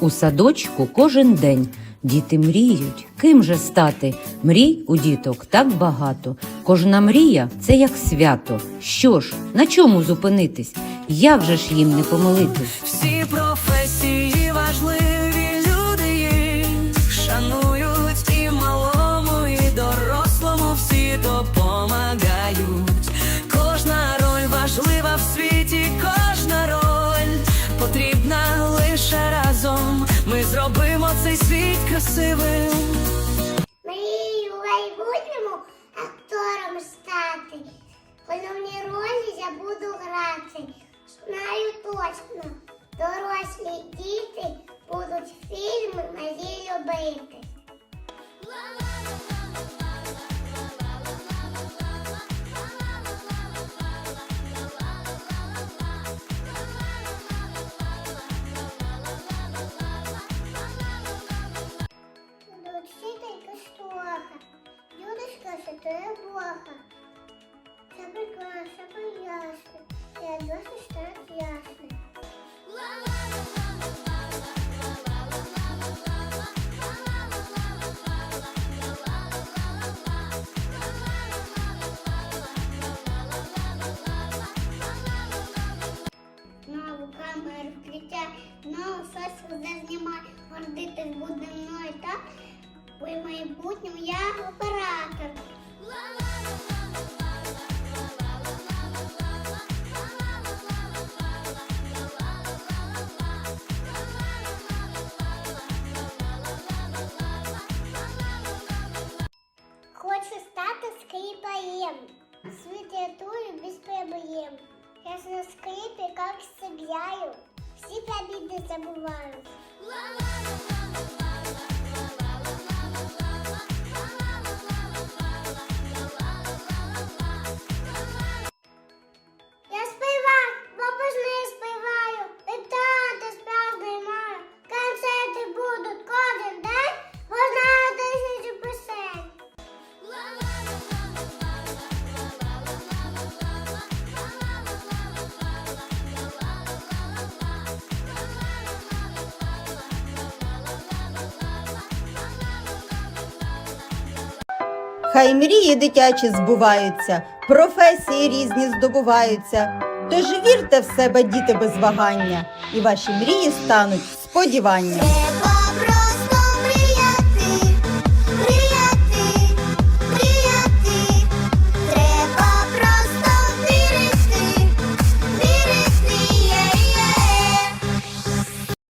У садочку кожен день діти мріють, ким же стати. Мрій у діток так багато. Кожна мрія це як свято. Що ж, на чому зупинитись? Як же ж їм не помилитись? Всі професії важливі, люди шанують і малому, і дорослому всі допомагають. Красивим. Мрію в майбутньому актором стати. Головні ролі я буду грати. Знаю точно, дорослі діти Бога. Все прекрасно, все поясно. Я досі стать ясно. Знову камеру включай, знову щось буде знімай. Гордитись буде мною так. У майбутньому я оператор. скрипаєм. Світ рятую без проблем. Я ж на скрипе как сыграю. Все обиды забываю. Я Хай мрії дитячі збуваються, професії різні здобуваються. Тож вірте в себе, діти без вагання, і ваші мрії стануть сподівання.